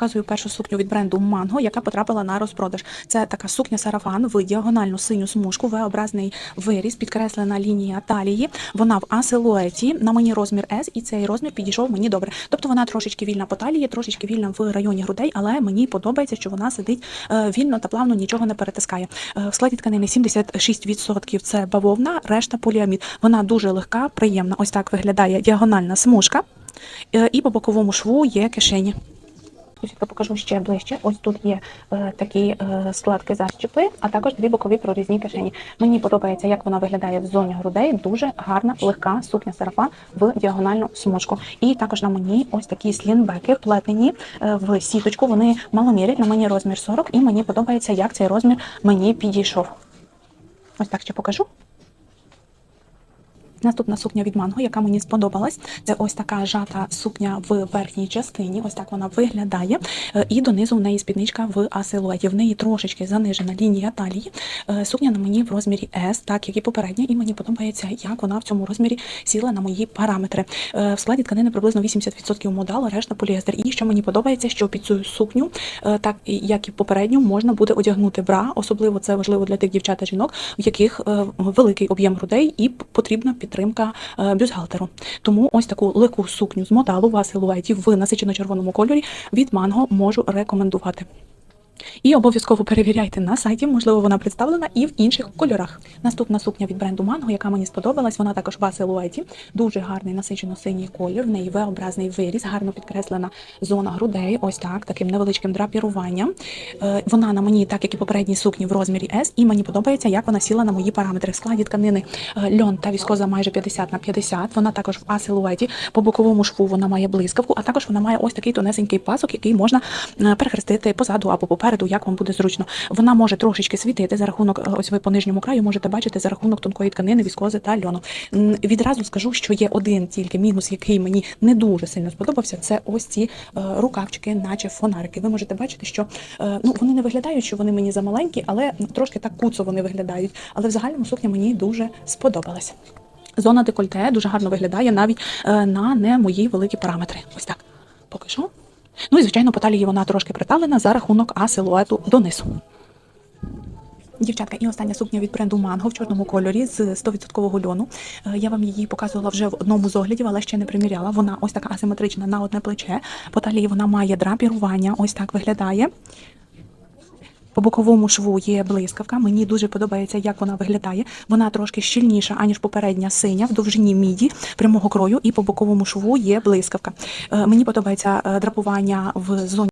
показую першу сукню від бренду Mango, яка потрапила на розпродаж. Це така сукня сарафан в діагональну синю смужку, V-образний виріз, підкреслена лінія талії. Вона в А-силуеті, на мені розмір S, і цей розмір підійшов мені добре. Тобто вона трошечки вільна по талії, трошечки вільна в районі грудей, але мені подобається, що вона сидить е, вільно та плавно, нічого не перетискає. Е, В складі тканини 76% це бавовна, решта поліамід. Вона дуже легка, приємна. Ось так виглядає діагональна смужка. Е, І по боковому шву є кишені. Ось я покажу ще ближче. Ось тут є е, такі е, складки защіпи, а також дві бокові прорізні кишені. Мені подобається, як вона виглядає в зоні грудей. Дуже гарна, легка сукня сарафан в діагональну смужку. І також на мені ось такі слінбеки вплетені е, в сіточку. Вони маломірять, на мені розмір 40, і мені подобається, як цей розмір мені підійшов. Ось так ще покажу. Наступна сукня від манго, яка мені сподобалась, це ось така жата сукня в верхній частині. Ось так вона виглядає. Е, І донизу в неї спідничка в асилуеті. В неї трошечки занижена лінія талії. Е, Сукня на мені в розмірі S, так як і попередня, і мені подобається, як вона в цьому розмірі сіла на мої параметри. Е, В складі тканини приблизно 80% модал, решта поліестер. І що мені подобається, що під цю сукню, так як і попередню, можна буде одягнути бра. Особливо це важливо для тих дівчат та жінок, у яких великий об'єм грудей і потрібна підтримка бюзгалтеру бюстгальтеру. Тому ось таку легку сукню з моталу в асилуеті в насичено-червоному кольорі від манго можу рекомендувати. І обов'язково перевіряйте на сайті, можливо, вона представлена і в інших кольорах. Наступна сукня від бренду Mango, яка мені сподобалась, вона також в асилуеті. Дуже гарний насичено-синій колір. В неї V-образний виріз, гарно підкреслена зона грудей. Ось так, таким невеличким драпіруванням. Е, Вона на мені, так як і попередні сукні, в розмірі S, і мені подобається, як вона сіла на мої параметри. В складі тканини е, льон та віскоза майже 50 на 50. Вона також в асилуеті. По боковому шву вона має блискавку, а також вона має ось такий тонесенький пасок, який можна е, перехрестити позаду або попереду, як вам буде зручно. Вона може трошечки світити за рахунок, е, ось ви по нижньому краю можете бачити за рахунок тонкої тканини, віскози та льону. Відразу скажу, що є один тільки мінус, який мені не дуже сильно сподобався. Це ось ці е, рукавчики, наче фонарики. Ви можете бачити, що е, ну вони не виглядають, що вони мені замаленькі, але трошки так куцо вони виглядають. Але в загальному сукня мені дуже сподобалась. Зона декольте дуже гарно виглядає навіть на не мої великі параметри. Ось так. Ну і звичайно, по талії вона трошки приталена за рахунок а силуету донизу. Дівчатка, і остання сукня від бренду Mango в чорному кольорі з 100% льону. Е, Я вам її показувала вже в одному з оглядів, але ще не приміряла. Вона ось така асиметрична на одне плече. По талії вона має драпірування, ось так виглядає. По боковому шву є блискавка. Мені дуже подобається, як вона виглядає. Вона трошки щільніша, аніж попередня синя, в довжині міді прямого крою, і по боковому шву є блискавка. Е, Мені подобається е, драпування в зоні.